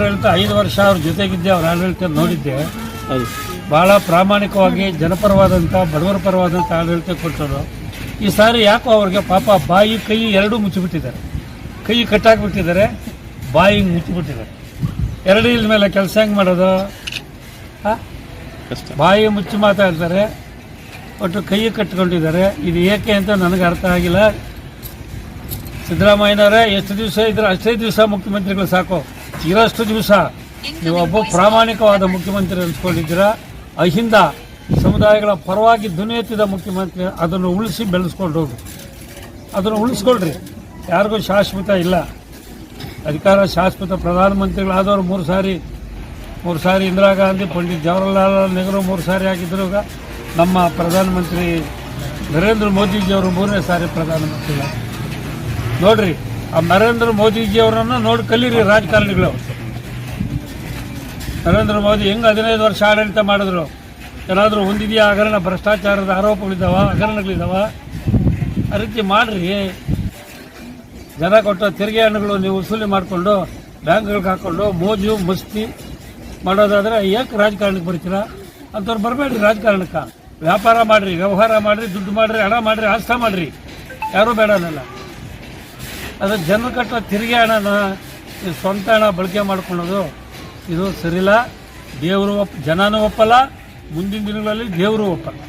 ಆಡಳಿತ ಐದು ವರ್ಷ ಅವ್ರ ಜೊತೆಗಿದ್ದೆ ಅವ್ರ ಆಡಳಿತ ನೋಡಿದ್ದೆ. ಅದು ಭಾಳ ಪ್ರಾಮಾಣಿಕವಾಗಿ ಜನಪರವಾದಂಥ ಬಡವರ ಪರವಾದಂಥ ಆಡಳಿತ ಕೊಟ್ಟರು. ಈ ಸಾರಿ ಯಾಕೋ ಅವ್ರಿಗೆ ಪಾಪ ಬಾಯಿ ಕೈ ಎರಡೂ ಮುಚ್ಚಿಬಿಟ್ಟಿದ್ದಾರೆ. ಕೈ ಕಟ್ಟಾಕ್ಬಿಟ್ಟಿದ್ದಾರೆ ಬಾಯಿ ಮುಚ್ಚಿಬಿಟ್ಟಿದ್ದಾರೆ. ಎರಡು ಇಲ್ಲ ಮೇಲೆ ಕೆಲಸ ಹೆಂಗೆ ಮಾಡೋದು? ಬಾಯಿ ಮುಚ್ಚಿ ಮಾತಾಡ್ತಾರೆ ಒಟ್ಟು ಕೈ ಕಟ್ಕೊಂಡಿದ್ದಾರೆ. ಇದು ಏಕೆ ಅಂತ ನನಗೆ ಅರ್ಥ ಆಗಿಲ್ಲ. ಸಿದ್ದರಾಮಯ್ಯನವರೇ ಎಷ್ಟು ದಿವಸ ಇದ್ರೆ ಅಷ್ಟೇ ದಿವಸ ಮುಖ್ಯಮಂತ್ರಿಗಳು ಸಾಕು. ಇರೋಷ್ಟು ದಿವಸ ನೀವು ಒಬ್ಬ ಪ್ರಾಮಾಣಿಕವಾದ ಮುಖ್ಯಮಂತ್ರಿ ಅನ್ಸ್ಕೊಂಡಿದ್ದೀರಾ? ಅಹಿಂದ ಸಮುದಾಯಗಳ ಪರವಾಗಿ ಧ್ವನಿ ಎತ್ತಿದ ಮುಖ್ಯಮಂತ್ರಿ ಅದನ್ನು ಉಳಿಸಿ ಬೆಳೆಸ್ಕೊಂಡು ಹೋಗಿ. ಅದನ್ನು ಉಳಿಸ್ಕೊಳ್ರಿ. ಯಾರಿಗೂ ಶಾಶ್ವತ ಇಲ್ಲ. ಅಧಿಕಾರ ಶಾಶ್ವತ. ಪ್ರಧಾನಮಂತ್ರಿಗಳಾದವರು ಮೂರು ಸಾರಿ ಮೂರು ಸಾರಿ ಇಂದಿರಾ ಗಾಂಧಿ, ಪಂಡಿತ್ ಜವಾಹರ್ಲಾಲ್ ನೆಹರು ಮೂರು ಸಾರಿ ಆಗಿದ್ದರು ನಮ್ಮ ಪ್ರಧಾನಮಂತ್ರಿ ನರೇಂದ್ರ ಮೋದಿಜಿಯವರು ಮೂರನೇ ಸಾರಿ ಪ್ರಧಾನಮಂತ್ರಿ. ನೋಡ್ರಿ ಆ ನರೇಂದ್ರ ಮೋದಿಜಿಯವರನ್ನು ನೋಡಿ ಕಲೀರಿ ರಾಜಕಾರಣಿಗಳು. ನರೇಂದ್ರ ಮೋದಿ ಹೆಂಗೆ ಹದಿನೈದು ವರ್ಷ ಆಡಳಿತ ಮಾಡಿದ್ರು? ಏನಾದರೂ ಹೊಂದಿದೆಯಾ? ಹಗರಣ ಭ್ರಷ್ಟಾಚಾರದ ಆರೋಪಗಳಿದ್ದಾವ ಹಗರಣಗಳಿದ್ದಾವ ಆ ರೀತಿ ಮಾಡಿರಿ. ಜನ ಕೊಟ್ಟ ತೆರಿಗೆ ಹಣ್ಣುಗಳು ನೀವು ವಸೂಲಿ ಮಾಡಿಕೊಂಡು, ಬ್ಯಾಂಕ್ಗಳಿಗೆ ಹಾಕ್ಕೊಂಡು ಮೋಜು, ಮಸ್ತಿ ಮಾಡೋದಾದರೆ ಯಾಕೆ ರಾಜಕಾರಣಕ್ಕೆ ಬರ್ತೀರಾ? ಅಂಥವ್ರು ಬರಬೇಡ್ರಿ ರಾಜಕಾರಣಕ್ಕೆ. ವ್ಯಾಪಾರ ಮಾಡಿರಿ, ವ್ಯವಹಾರ ಮಾಡಿರಿ, ದುಡ್ಡು ಮಾಡಿರಿ, ಹಣ ಮಾಡ್ರಿ, ಆಸ್ತ ಮಾಡಿರಿ. ಯಾರೂ ಬೇಡ ಅನ್ನಲ್ಲ. ಅದು ಜನರು ಕಟ್ಟೋ ತೆರಿಗೆ ಹಣನ ಈ ಸ್ವಂತ ಹಣ ಬಳಕೆ ಮಾಡ್ಕೊಳ್ಳೋದು ಇದು ಸರಿಲ್ಲ ದೇವರು ಒಪ್ಪ ಜನನೂ ಒಪ್ಪಲ್ಲ, ಮುಂದಿನ ದಿನಗಳಲ್ಲಿ ದೇವರು ಒಪ್ಪಲ್ಲ.